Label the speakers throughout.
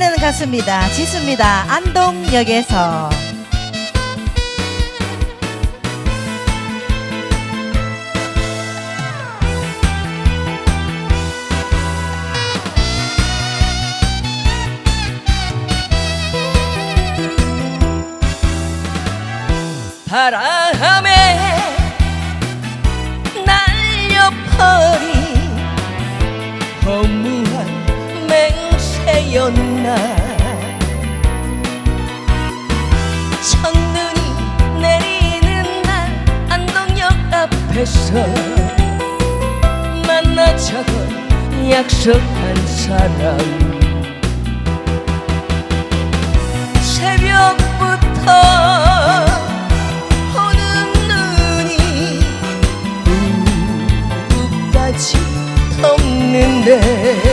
Speaker 1: 달리는 가수입니다. 지수입니다. 안동역에서.
Speaker 2: 바람에 날려버린 허무한 맹세였나. 첫눈이 내리는 날 안동역 앞에서 만나자고 약속한 사람. 새벽부터 오는 눈이 우까지 덮는데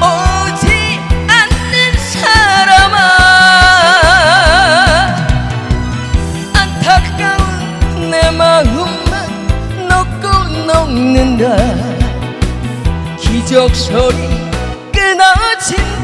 Speaker 2: 오지 않는 사람아. 안타까운 내 마음만 녹고 녹는다. 기적 소리 끊어진 밤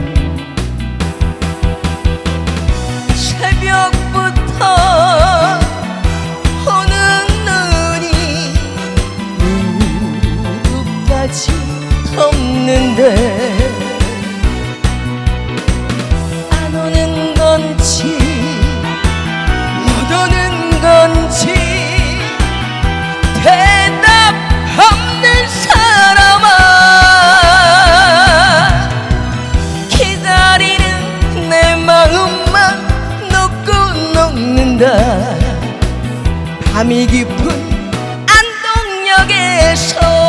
Speaker 2: 덮는데 안 오는 건지 못 오는 건지 대답 없는 사람아. 기다리는 내 마음만 녹고 녹는다. 밤이 깊은 안동역에서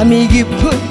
Speaker 2: 밤이 깊은